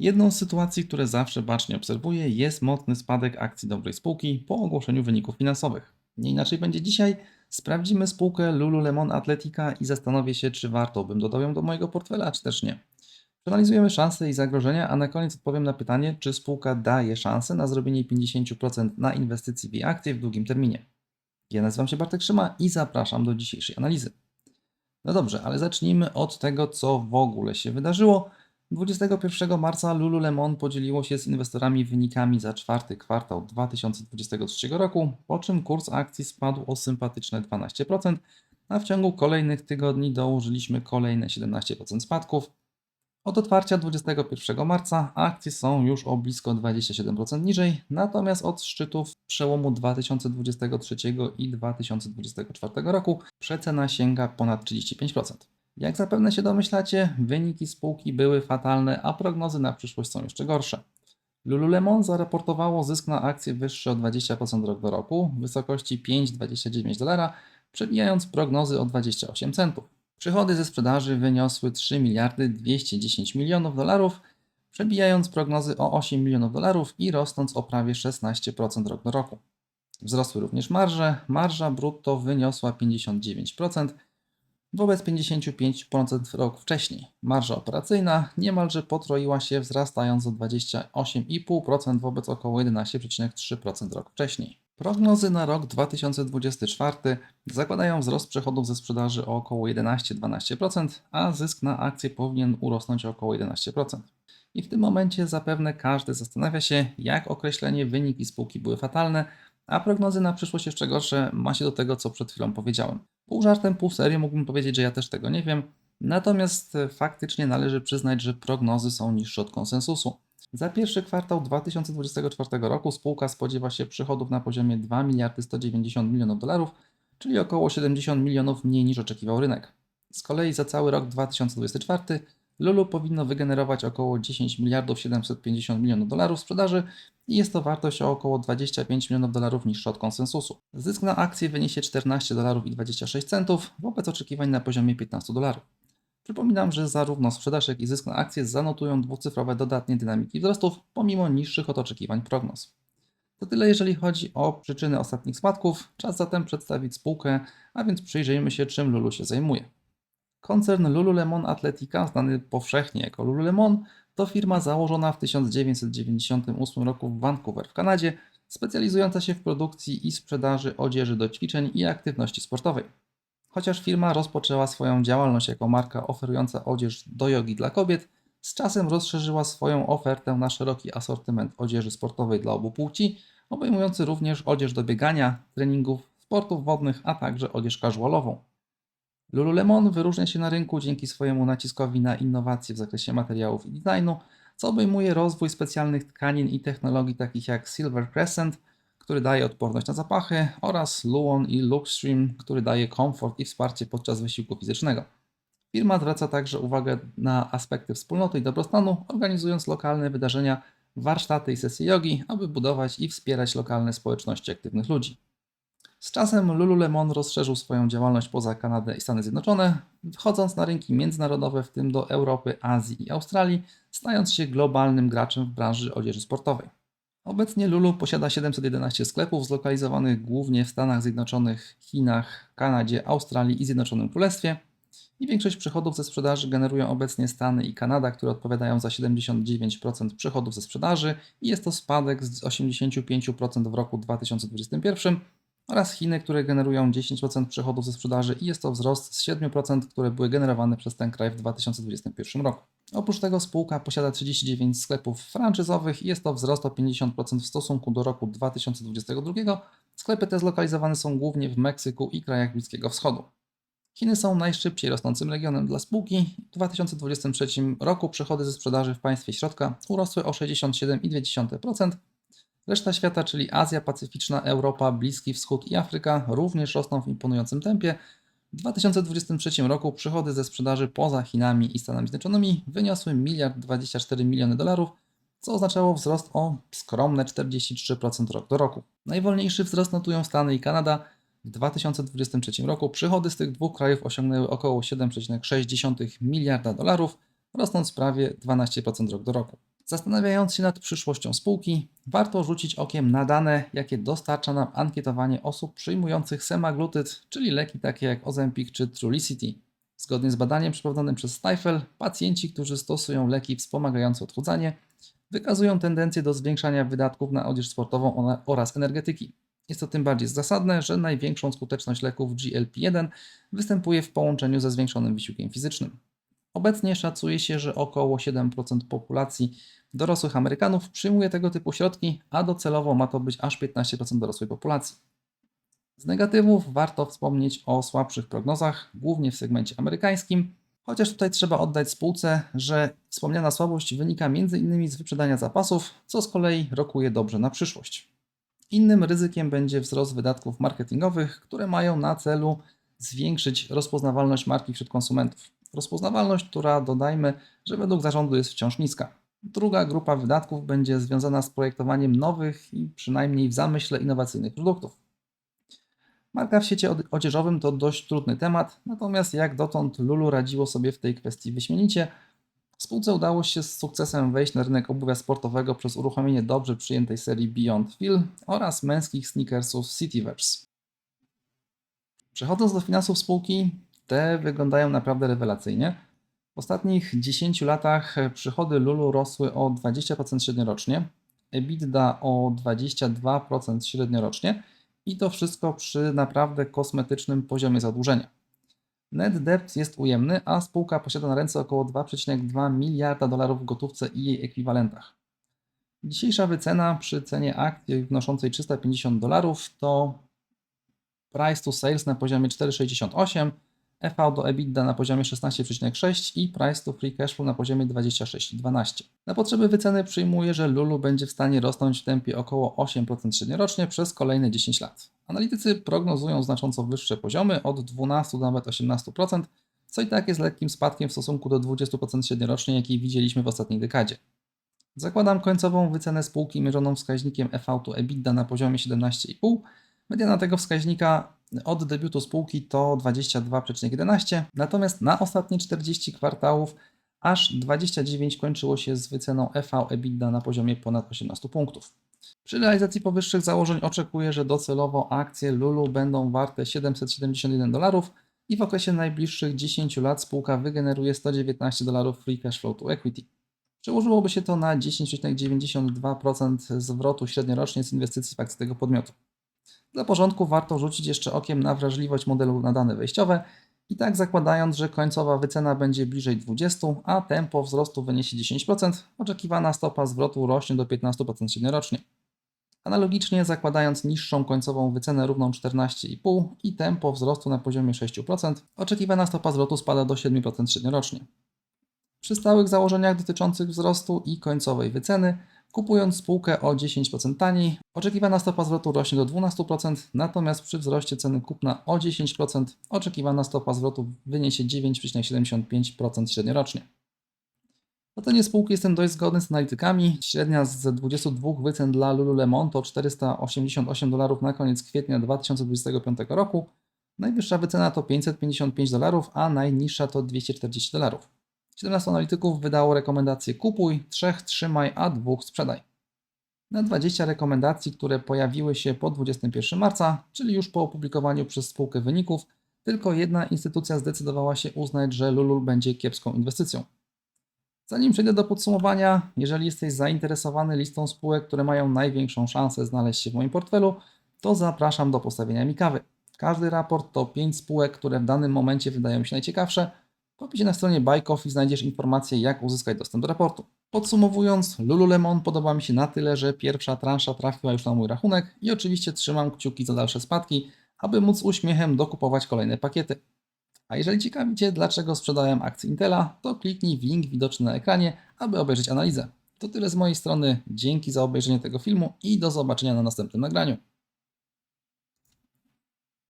Jedną z sytuacji, które zawsze bacznie obserwuję, jest mocny spadek akcji dobrej spółki po ogłoszeniu wyników finansowych. Nie inaczej będzie dzisiaj. Sprawdzimy spółkę Lululemon Athletica i zastanowię się, czy warto bym dodał ją do mojego portfela, czy też nie. Przeanalizujemy szanse i zagrożenia, a na koniec odpowiem na pytanie, czy spółka daje szansę na zrobienie 50% na inwestycji w jej akcje w długim terminie. Ja nazywam się Bartek Szyma i zapraszam do dzisiejszej analizy. No dobrze, ale zacznijmy od tego, co w ogóle się wydarzyło. 21 marca Lululemon podzieliło się z inwestorami wynikami za czwarty kwartał 2023 roku, po czym kurs akcji spadł o sympatyczne 12%, a w ciągu kolejnych tygodni dołożyliśmy kolejne 17% spadków. Od otwarcia 21 marca akcje są już o blisko 27% niżej, natomiast od szczytów przełomu 2023 i 2024 roku przecena sięga ponad 35%. Jak zapewne się domyślacie, wyniki spółki były fatalne, a prognozy na przyszłość są jeszcze gorsze. Lululemon zaraportowało zysk na akcję wyższy o 20% rok do roku w wysokości 5,29 dolara, przebijając prognozy o 28 centów. Przychody ze sprzedaży wyniosły 3 miliardy 210 milionów dolarów, przebijając prognozy o 8 milionów dolarów i rosnąc o prawie 16% rok do roku. Wzrosły również marże. Marża brutto wyniosła 59%, wobec 55% rok wcześniej. Marża operacyjna niemalże potroiła się, wzrastając o 28,5% wobec około 11,3% rok wcześniej. Prognozy na rok 2024 zakładają wzrost przychodów ze sprzedaży o około 11-12%, a zysk na akcję powinien urosnąć o około 11%. I w tym momencie zapewne każdy zastanawia się, jak określenie wyniki spółki były fatalne, a prognozy na przyszłość jeszcze gorsze ma się do tego, co przed chwilą powiedziałem. Pół żartem, pół serio mógłbym powiedzieć, że ja też tego nie wiem, natomiast e, faktycznie należy przyznać, że prognozy są niższe od konsensusu. Za pierwszy kwartał 2024 roku spółka spodziewa się przychodów na poziomie 2 miliardy 190 milionów dolarów, czyli około 70 milionów mniej niż oczekiwał rynek. Z kolei za cały rok 2024 Lulu powinno wygenerować około 10 miliardów 750 milionów dolarów sprzedaży i jest to wartość o około 25 milionów dolarów niższa od konsensusu. Zysk na akcję wyniesie 14 dolarów i 26 centów wobec oczekiwań na poziomie 15 dolarów. Przypominam, że zarówno sprzedaż, jak i zysk na akcję zanotują dwucyfrowe dodatnie dynamiki wzrostów pomimo niższych od oczekiwań prognoz. To tyle jeżeli chodzi o przyczyny ostatnich spadków. Czas zatem przedstawić spółkę, a więc przyjrzyjmy się czym Lulu się zajmuje. Koncern Lululemon Athletica, znany powszechnie jako Lululemon, to firma założona w 1998 roku w Vancouver w Kanadzie, specjalizująca się w produkcji i sprzedaży odzieży do ćwiczeń i aktywności sportowej. Chociaż firma rozpoczęła swoją działalność jako marka oferująca odzież do jogi dla kobiet, z czasem rozszerzyła swoją ofertę na szeroki asortyment odzieży sportowej dla obu płci, obejmujący również odzież do biegania, treningów, sportów wodnych, a także odzież casualową. Lululemon wyróżnia się na rynku dzięki swojemu naciskowi na innowacje w zakresie materiałów i designu, co obejmuje rozwój specjalnych tkanin i technologii takich jak Silver Crescent, który daje odporność na zapachy, oraz Luon i Lookstream, który daje komfort i wsparcie podczas wysiłku fizycznego. Firma zwraca także uwagę na aspekty wspólnoty i dobrostanu, organizując lokalne wydarzenia, warsztaty i sesje jogi, aby budować i wspierać lokalne społeczności aktywnych ludzi. Czasem Lululemon rozszerzył swoją działalność poza Kanadę i Stany Zjednoczone, wchodząc na rynki międzynarodowe, w tym do Europy, Azji i Australii, stając się globalnym graczem w branży odzieży sportowej. Obecnie Lulu posiada 711 sklepów zlokalizowanych głównie w Stanach Zjednoczonych, Chinach, Kanadzie, Australii i Zjednoczonym Królestwie. I większość przychodów ze sprzedaży generują obecnie Stany i Kanada, które odpowiadają za 79% przychodów ze sprzedaży i jest to spadek z 85% w roku 2021 oraz Chiny, które generują 10% przychodów ze sprzedaży i jest to wzrost z 7%, które były generowane przez ten kraj w 2021 roku. Oprócz tego spółka posiada 39 sklepów franczyzowych i jest to wzrost o 50% w stosunku do roku 2022. Sklepy te zlokalizowane są głównie w Meksyku i krajach Bliskiego Wschodu. Chiny są najszybciej rosnącym regionem dla spółki. W 2023 roku przychody ze sprzedaży w państwie środka urosły o 67,2%, Reszta świata, czyli Azja Pacyficzna, Europa, Bliski Wschód i Afryka, również rosną w imponującym tempie. W 2023 roku przychody ze sprzedaży poza Chinami i Stanami Zjednoczonymi wyniosły 1 miliard 24 miliony dolarów, co oznaczało wzrost o skromne 43% rok do roku. Najwolniejszy wzrost notują Stany i Kanada. W 2023 roku przychody z tych dwóch krajów osiągnęły około 7,6 miliarda dolarów, rosnąc prawie 12% rok do roku. Zastanawiając się nad przyszłością spółki, warto rzucić okiem na dane, jakie dostarcza nam ankietowanie osób przyjmujących semaglutyd, czyli leki takie jak Ozempic czy Trulicity. Zgodnie z badaniem przeprowadzonym przez Stifel, pacjenci, którzy stosują leki wspomagające odchudzanie, wykazują tendencję do zwiększania wydatków na odzież sportową oraz energetyki. Jest to tym bardziej zasadne, że największą skuteczność leków GLP-1 występuje w połączeniu ze zwiększonym wysiłkiem fizycznym. Obecnie szacuje się, że około 7% populacji dorosłych Amerykanów przyjmuje tego typu środki, a docelowo ma to być aż 15% dorosłej populacji. Z negatywów warto wspomnieć o słabszych prognozach, głównie w segmencie amerykańskim, chociaż tutaj trzeba oddać spółce, że wspomniana słabość wynika m.in. z wyprzedania zapasów, co z kolei rokuje dobrze na przyszłość. Innym ryzykiem będzie wzrost wydatków marketingowych, które mają na celu zwiększyć rozpoznawalność marki wśród konsumentów. Rozpoznawalność, która dodajmy, że według zarządu jest wciąż niska. Druga grupa wydatków będzie związana z projektowaniem nowych i przynajmniej w zamyśle innowacyjnych produktów. Marka w sieci od- odzieżowym to dość trudny temat, natomiast jak dotąd Lulu radziło sobie w tej kwestii wyśmienicie. Spółce udało się z sukcesem wejść na rynek obuwia sportowego przez uruchomienie dobrze przyjętej serii Beyond Feel oraz męskich sneakersów Cityverse. Przechodząc do finansów spółki, te wyglądają naprawdę rewelacyjnie. W ostatnich 10 latach przychody Lulu rosły o 20% średniorocznie, EBITDA o 22% średniorocznie i to wszystko przy naprawdę kosmetycznym poziomie zadłużenia. Net debt jest ujemny, a spółka posiada na ręce około 2,2 miliarda dolarów w gotówce i jej ekwiwalentach. Dzisiejsza wycena przy cenie akcji wnoszącej 350 dolarów to price to sales na poziomie 4,68, EV do EBITDA na poziomie 16,6 i price to free cash flow na poziomie 26,12. Na potrzeby wyceny przyjmuję, że Lulu będzie w stanie rosnąć w tempie około 8% średniorocznie przez kolejne 10 lat. Analitycy prognozują znacząco wyższe poziomy od 12 do nawet 18%, co i tak jest lekkim spadkiem w stosunku do 20% średniorocznie, jaki widzieliśmy w ostatniej dekadzie. Zakładam końcową wycenę spółki mierzoną wskaźnikiem EV to EBITDA na poziomie 17,5. Mediana tego wskaźnika od debiutu spółki to 22,11, natomiast na ostatnie 40 kwartałów aż 29 kończyło się z wyceną EV EBITDA na poziomie ponad 18 punktów. Przy realizacji powyższych założeń oczekuję, że docelowo akcje Lulu będą warte 771 dolarów i w okresie najbliższych 10 lat spółka wygeneruje 119 dolarów free cash flow to equity. Przełożyłoby się to na 10,92% zwrotu średniorocznie z inwestycji w akcje tego podmiotu. Dla porządku warto rzucić jeszcze okiem na wrażliwość modelu na dane wejściowe i tak zakładając, że końcowa wycena będzie bliżej 20, a tempo wzrostu wyniesie 10%, oczekiwana stopa zwrotu rośnie do 15% średniorocznie. Analogicznie zakładając niższą końcową wycenę równą 14,5 i tempo wzrostu na poziomie 6%, oczekiwana stopa zwrotu spada do 7% średniorocznie. Przy stałych założeniach dotyczących wzrostu i końcowej wyceny, kupując spółkę o 10% taniej, oczekiwana stopa zwrotu rośnie do 12%, natomiast przy wzroście ceny kupna o 10%, oczekiwana stopa zwrotu wyniesie 9,75% średniorocznie. Ocenie spółki jestem dość zgodny z analitykami. Średnia z 22 wycen dla Lululemon to 488 dolarów na koniec kwietnia 2025 roku. Najwyższa wycena to 555 dolarów, a najniższa to 240 dolarów. 17 analityków wydało rekomendację kupuj, 3 trzymaj, a 2 sprzedaj. Na 20 rekomendacji, które pojawiły się po 21 marca, czyli już po opublikowaniu przez spółkę wyników, tylko jedna instytucja zdecydowała się uznać, że Lulu będzie kiepską inwestycją. Zanim przejdę do podsumowania, jeżeli jesteś zainteresowany listą spółek, które mają największą szansę znaleźć się w moim portfelu, to zapraszam do postawienia mi kawy. Każdy raport to 5 spółek, które w danym momencie wydają mi się najciekawsze. W opisie na stronie Buy Coffee znajdziesz informacje, jak uzyskać dostęp do raportu. Podsumowując, Lululemon podoba mi się na tyle, że pierwsza transza trafiła już na mój rachunek i oczywiście trzymam kciuki za dalsze spadki, aby móc uśmiechem dokupować kolejne pakiety. A jeżeli ciekawi Cię, dlaczego sprzedałem akcje Intela, to kliknij w link widoczny na ekranie, aby obejrzeć analizę. To tyle z mojej strony. Dzięki za obejrzenie tego filmu i do zobaczenia na następnym nagraniu.